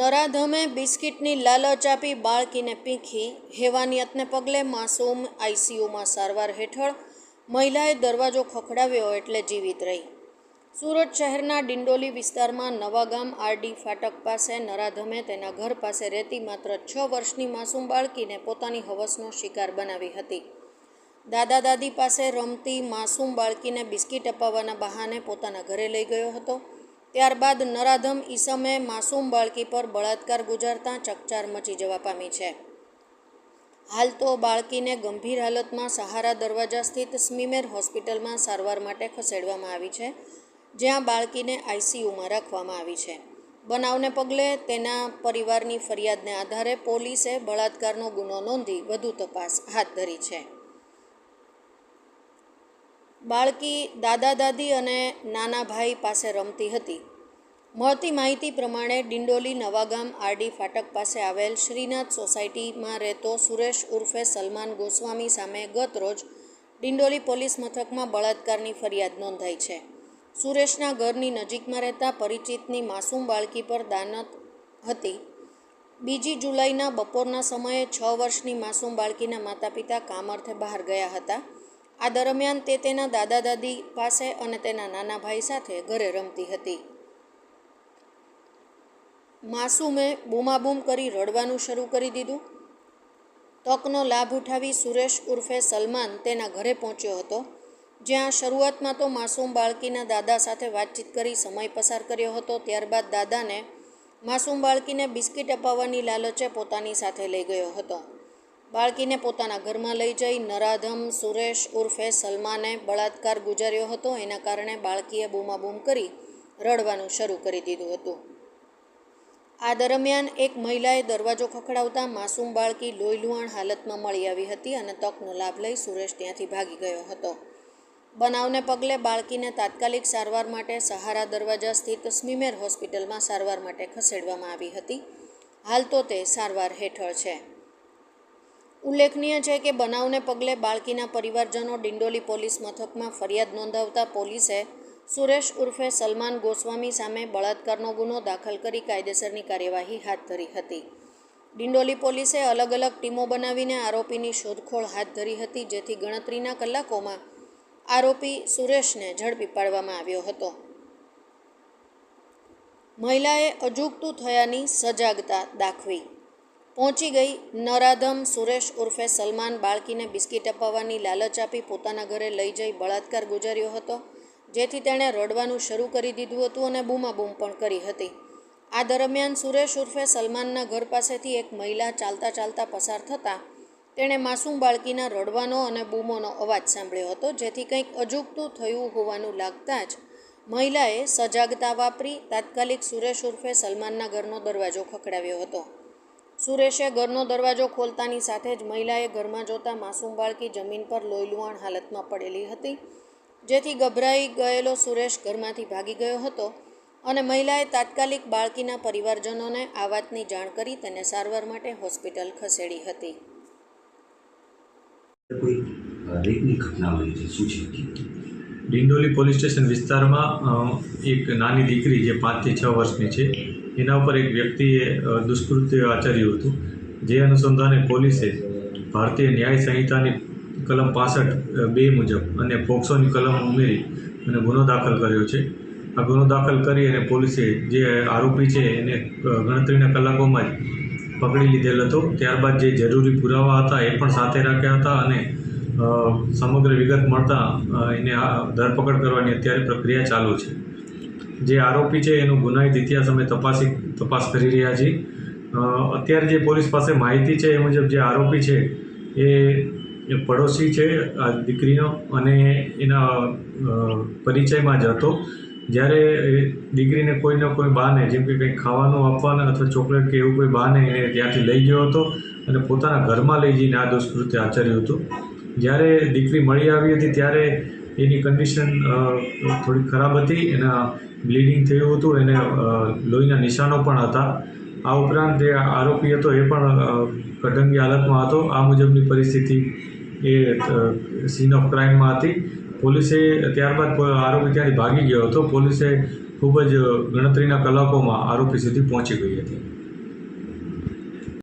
નરાધમે બિસ્કિટની લાલચ આપી બાળકીને પીંખી હેવાનિયતને પગલે માસૂમ આઈસીયુમાં સારવાર હેઠળ મહિલાએ દરવાજો ખખડાવ્યો એટલે જીવિત રહી. સુરત શહેરના ડિંડોલી વિસ્તારમાં નવાગામ આરડી ફાટક પાસે નરાધમે તેના ઘર પાસે રહેતી માત્ર છ વર્ષની માસૂમ બાળકીને પોતાની હવસનો શિકાર બનાવી હતી. દાદા દાદી પાસે રમતી માસૂમ બાળકીને બિસ્કિટ અપાવવાના બહાને પોતાના ઘરે લઈ ગયો હતો. ત્યારબાદ નરાધમ ઈસમે માસૂમ બાળકી પર બળાત્કાર ગુજારતા ચકચાર મચી જવા પામી છે. હાલ તો બાળકીને ગંભીર હાલતમાં સહારા દરવાજા સ્થિત સ્મીમેર હોસ્પિટલમાં સારવાર માટે ખસેડવામાં આવી છે, જ્યાં બાળકીને આઈસીયુમાં રાખવામાં આવી છે. બનાવને પગલે તેના પરિવારની ફરિયાદને આધારે પોલીસે બળાત્કારનો ગુનો નોંધી વધુ તપાસ હાથ ધરી છે. બાળકી દાદા દાદી અને નાના ભાઈ પાસે રમતી હતી. મળતી માહિતી પ્રમાણે ડિંડોલી નવાગામ આરડી ફાટક પાસે આવેલ શ્રીનાથ સોસાયટીમાં રહેતો સુરેશ ઉર્ફે સલમાન ગોસ્વામી સામે ગત રોજ ડિંડોલી પોલીસ મથકમાં બળાત્કારની ફરિયાદ નોંધાઈ છે. સુરેશના ઘરની નજીકમાં રહેતા પરિચિતની માસૂમ બાળકી પર દાનત હતી. બીજી જુલાઈના બપોરના સમયે છ વર્ષની માસૂમ બાળકીના માતા પિતા કામ અર્થે બહાર ગયા હતા. આ દરમિયાન તે તેના દાદા દાદી પાસે અને તેના નાના ભાઈ સાથે ઘરે રમતી હતી. માસુમે બૂમાબૂમ કરી રડવાનું શરૂ કરી દીધું. તકનો લાભ ઉઠાવી સુરેશ ઉર્ફે સલમાન તેના ઘરે પહોંચ્યો હતો, જ્યાં શરૂઆતમાં તો માસૂમ બાળકીના દાદા સાથે વાતચીત કરી સમય પસાર કર્યો હતો, ત્યારબાદ દાદાને માસૂમ બાળકીને બિસ્કિટ અપાવવાની લાલચે પોતાની સાથે લઈ ગયો હતો. બાળકીને પોતાના ઘરમાં લઈ જઈ નરાધમ સુરેશ ઉર્ફે સલમાને બળાત્કાર ગુજાર્યો હતો. એના કારણે બાળકીએ બૂમાબૂમ કરી રડવાનું શરૂ કરી દીધું હતું. આ દરમિયાન એક મહિલાએ દરવાજો ખખડાવતા માસૂમ બાળકી લોહીલુહાણ હાલતમાં મળી આવી હતી અને તકનો લાભ લઈ સુરેશ ત્યાંથી ભાગી ગયો હતો. બનાવને પગલે બાળકીને તાત્કાલિક સારવાર માટે સહારા દરવાજા સ્થિત સ્મીમેર હોસ્પિટલમાં સારવાર માટે ખસેડવામાં આવી હતી. હાલ તો તે સારવાર હેઠળ છે. ઉલ્લેખનીય છે કે બનાવને પગલે બાળકીના પરિવારજનો ડિંડોલી પોલીસ મથકમાં ફરિયાદ નોંધાવતા પોલીસે સુરેશ ઉર્ફે સલમાન ગોસ્વામી સામે બળાત્કારનો ગુનો દાખલ કરી કાયદેસરની કાર્યવાહી હાથ ધરી હતી. ડિંડોલી પોલીસે અલગ અલગ ટીમો બનાવીને આરોપીની શોધખોળ હાથ ધરી હતી, જેથી ગણતરીના કલાકોમાં આરોપી સુરેશને ઝડપી પાડવામાં આવ્યો હતો. મહિલાએ અજુગતું થયાની સજાગતા દાખવી પહોંચી ગઈ નરાધમ સુરેશ ઉર્ફે સલમાન બાળકીને બિસ્કિટ અપાવવાની લાલચ આપી પોતાના ઘરે લઈ જઈ બળાત્કાર ગુજાર્યો હતો, જેથી તેણે રડવાનું શરૂ કરી દીધું હતું અને બૂમાબૂમ પણ કરી હતી. આ દરમિયાન સુરેશ ઉર્ફે સલમાનના ઘર પાસેથી એક મહિલા ચાલતા ચાલતા પસાર થતાં તેણે માસૂમ બાળકીના રડવાનો અને બૂમોનો અવાજ સાંભળ્યો હતો, જેથી કંઈક અજુગતું થયું હોવાનું લાગતા જ મહિલાએ સજાગતા વાપરી તાત્કાલિક સુરેશ ઉર્ફે સલમાનના ઘરનો દરવાજો ખખડાવ્યો હતો. સુરેશે ઘરનો દરવાજો ખોલતાની સાથે જ મહિલાએ ઘરમાં જોતા માસૂમ બાળકી જમીન પર લોહીલુહાણ હાલતમાં પડેલી હતી. જેથી ગભરાઈ ગયેલો સુરેશ ઘરમાંથી ભાગી ગયો હતો અને મહિલાએ તાત્કાલિક બાળકીના પરિવારજનોને આ વાતની જાણ કરી તેને સારવાર માટે હોસ્પિટલ ખસેડી હતી. કોઈ અ, રેપની ઘટના બની છે શું છે? ડિંડોલી પોલીસ સ્ટેશન વિસ્તારમાં એક નાની દીકરી જે પાંચથી છ વર્ષની છે એના ઉપર એક વ્યક્તિએ દુષ્કૃત્ય આચર્યું હતું. જે અનુસંધાને પોલીસે ભારતીય ન્યાય સંહિતાની કલમ પાસઠ બે મુજબ અને પોક્સોની કલમ ઉમેરી અને ગુનો દાખલ કર્યો છે. આ ગુનો દાખલ કરી અને પોલીસે જે આરોપી છે એને ગણતરીના કલાકોમાં જ પકડી લીધેલ હતો. ત્યારબાદ જે જરૂરી પુરાવા હતા એ પણ સાથે રાખ્યા હતા અને સમગ્ર વિગત મળતા એને આ ધરપકડ કરવાની અત્યારે પ્રક્રિયા ચાલુ છે. જે આરોપી છે, એનું ગુનાહિત ઇતિહાસ અમે તપાસી, તપાસ કરી રહ્યા છીએ. અત્યારે જે પોલીસ પાસે માહિતી છે, એ મુજબ જે આરોપી છે, એ પડોશી છે, આ દીકરીનો, અને એના પરિચયમાં જ હતો જ્યારે દીકરીને કોઈને કોઈ બહાને, જેમ કે કંઈક ખાવાનું આપવાના અથવા ચોકલેટ કે એવું કોઈ બહાને, એને ત્યાંથી લઈ ગયો હતો અને પોતાના ઘરમાં લઈ જઈને આ દુષ્કૃત્ય આચર્યું હતું. જ્યારે દીકરી મળી આવી હતી, ત્યારે એની કન્ડિશન થોડી ખરાબ હતી. એના બ્લીડિંગ થયું હતું, એને લોહીના નિશાનો પણ હતા. આ ઉપરાંત જે આરોપી હતો, એ પણ કઢંગી હાલતમાં હતો. આ મુજબની પરિસ્થિતિ એ સીન ઓફ ક્રાઇમમાં હતી. પોલીસે ત્યારબાદ આરોપી ત્યાંથી ભાગી ગયો હતો. પોલીસે ખૂબ જ ગણતરીના કલાકોમાં આરોપી સુધી પહોંચી ગઈ હતી.